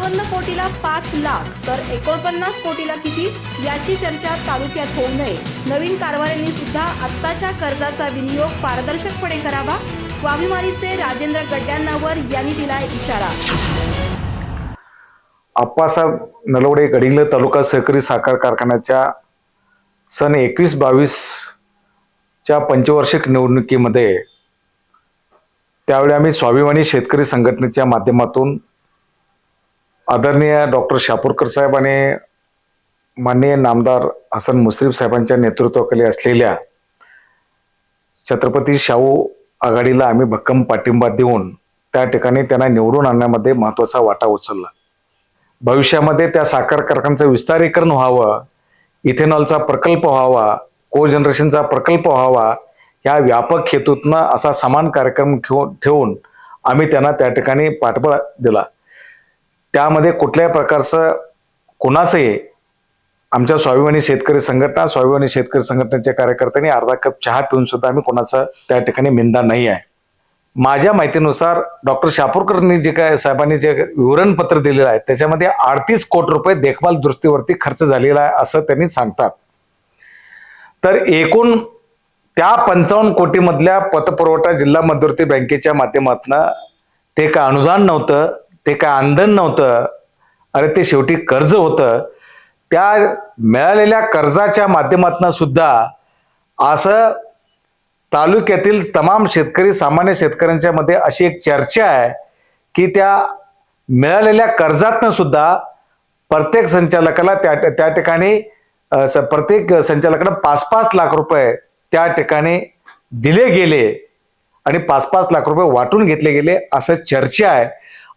पंचावन्न कोटीला पाच लाख तर एकोणपन्नास कोटीला किती याची चर्चा तालुक्यात होऊ नये. नवीन कारवायांनी सुद्धा आत्ताच्या कर्जाचा विनियोग पारदर्शकपणे करावा. स्वाभिमानीचे राजेंद्र गड्ड्यांनावर यांनी दिला इशारा. आप्पासाहेब नलवडे गडिंग्लज तालुका सहकारी साखर कारखान्याच्या सन एकवीस बावीस च्या पंचवार्षिक निवडणुकीमध्ये त्यावेळी आम्ही स्वाभिमानी शेतकरी संघटनेच्या माध्यमातून आदरणीय डॉक्टर शापूरकर साहेब आणि माननीय नामदार हसन मुश्रीफ साहेबांच्या नेतृत्वाखाली असलेल्या छत्रपती शाहू आघाडीला आम्ही भक्कम पाठिंबा देऊन त्या ठिकाणी त्यांना निवडून आणण्यामध्ये महत्त्वाचा वाटा उचलला. भविष्यामध्ये त्या साखर कारखान्याचं विस्तारीकरण व्हावं इथेनॉलचा प्रकल्प व्हावा को जनरेशनचा प्रकल्प व्हावा ह्या व्यापक हेतूतनं असा समान कार्यक्रम घेऊन ठेवून आम्ही त्यांना त्या ठिकाणी पाठबळ दिला. त्यामध्ये कुठल्याही प्रकारचं कोणाचंही आमच्या स्वाभिमानी शेतकरी संघटना स्वाभिमानी शेतकरी संघटनेच्या कार्यकर्त्यांनी अर्धा कप चहा पिऊन सुद्धा आम्ही कोणाचा त्या ठिकाणी निंदा नाही आहे. माझ्या माहितीनुसार डॉक्टर शापूरकरनी जे काय साहेबांनी जे विवरणपत्र दिलेलं आहे त्याच्यामध्ये अडतीस कोटी रुपये देखभाल दुरुस्तीवरती खर्च झालेला आहे असं त्यांनी सांगतात. तर एकूण त्या पंचावन्न कोटीमधल्या पतपुरवठा जिल्हा मध्यवर्ती बँकेच्या माध्यमातून ते काय अनुदान नव्हतं ते काय आंदन नव्हतं. अरे ते शेवटी कर्ज होतं. त्या मिळालेल्या कर्जाच्या माध्यमातून सुद्धा असं तालुक्यातील तमाम शेतकरी सामान्य शेतकऱ्यांच्या मध्ये अशी एक चर्चा आहे की त्या मिळालेल्या कर्जातनं सुद्धा प्रत्येक संचालकाला त्या त्या ठिकाणी प्रत्येक संचालकाला पाच पाच लाख रुपये त्या ठिकाणी दिले गेले आणि पाच पाच लाख रुपये वाटून घेतले गेले असं चर्चा आहे.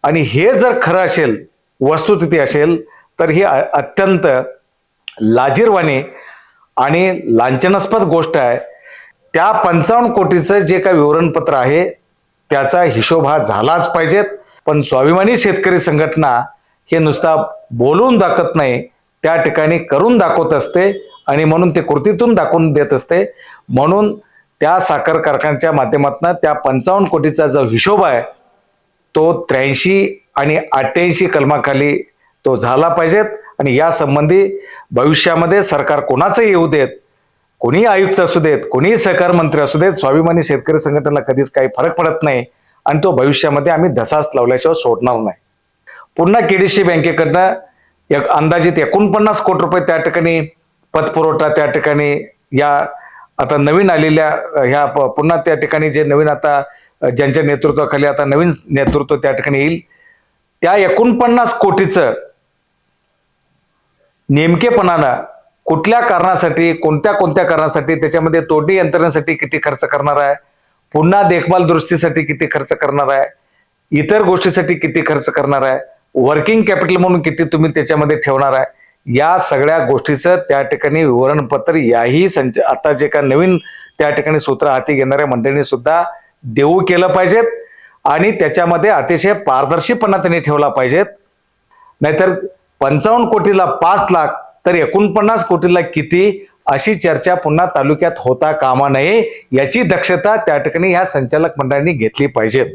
आणि हे जर खरं असेल वस्तुस्थिती असेल तर ही अत्यंत लाजीरवाणी आणि लांछनास्पद गोष्ट आहे. त्या पंचावन्न कोटीचं जे काही विवरणपत्र आहे त्याचा हिशोब हा झालाच पाहिजेत. पण स्वाभिमानी शेतकरी संघटना हे नुसता बोलून दाखवत नाही त्या ठिकाणी करून दाखवत असते आणि म्हणून ते कृतीतून दाखवून देत असते. म्हणून त्या साखर कारखान्याच्या माध्यमातून त्या पंचावन्न कोटीचा जो हिशोब आहे तो त्र्याऐंशी आणि अठ्ठ्याऐंशी कलमाखाली तो झाला पाहिजेत आणि या संबंधी भविष्यामध्ये सरकार कोणाचंही येऊ देत कोणी आयुक्त असू देत कोणीही सहकार मंत्री असू देत स्वाभिमानी शेतकरी संघटनेला कधीच काही फरक पडत नाही आणि तो भविष्यामध्ये आम्ही धसास लावल्याशिवाय सोडणार नाही. पुन्हा केडीसी बँकेकडनं एक अंदाजित एकोणपन्नास कोटी रुपये त्या ठिकाणी पतपुरवठा त्या ठिकाणी या आता नवीन आलेल्या ह्या पुन्हा त्या ठिकाणी जे नवीन आता ज्यांच्या नेतृत्वाखाली आता नवीन नेतृत्व त्या ठिकाणी येईल त्या एकोणपन्नास कोटीचं नेमकेपणानं कुठल्या कारणासाठी कोणत्या कोणत्या कारणासाठी त्याच्यामध्ये तोडणी यंत्रणेसाठी किती खर्च करणार आहे पुन्हा देखभाल दुरुस्तीसाठी किती खर्च करणार आहे इतर गोष्टीसाठी किती खर्च करणार आहे वर्किंग कॅपिटल म्हणून किती तुम्ही त्याच्यामध्ये ठेवणार आहे या सगळ्या गोष्टीचं त्या ठिकाणी विवरणपत्र याही संच आता जे काय नवीन त्या ठिकाणी सूत्र हाती घेणाऱ्या मंडळींनी सुद्धा देऊ केलं पाहिजेत आणि त्याच्यामध्ये अतिशय पारदर्शीपणा त्यांनी ठेवला पाहिजेत. नाहीतर पंचावन्न कोटीला पाच लाख तर एकोणपन्नास कोटीला किती अशी चर्चा पुन्हा तालुक्यात होता कामा नये याची दक्षता त्या ठिकाणी ह्या संचालक मंडळांनी घेतली पाहिजेत.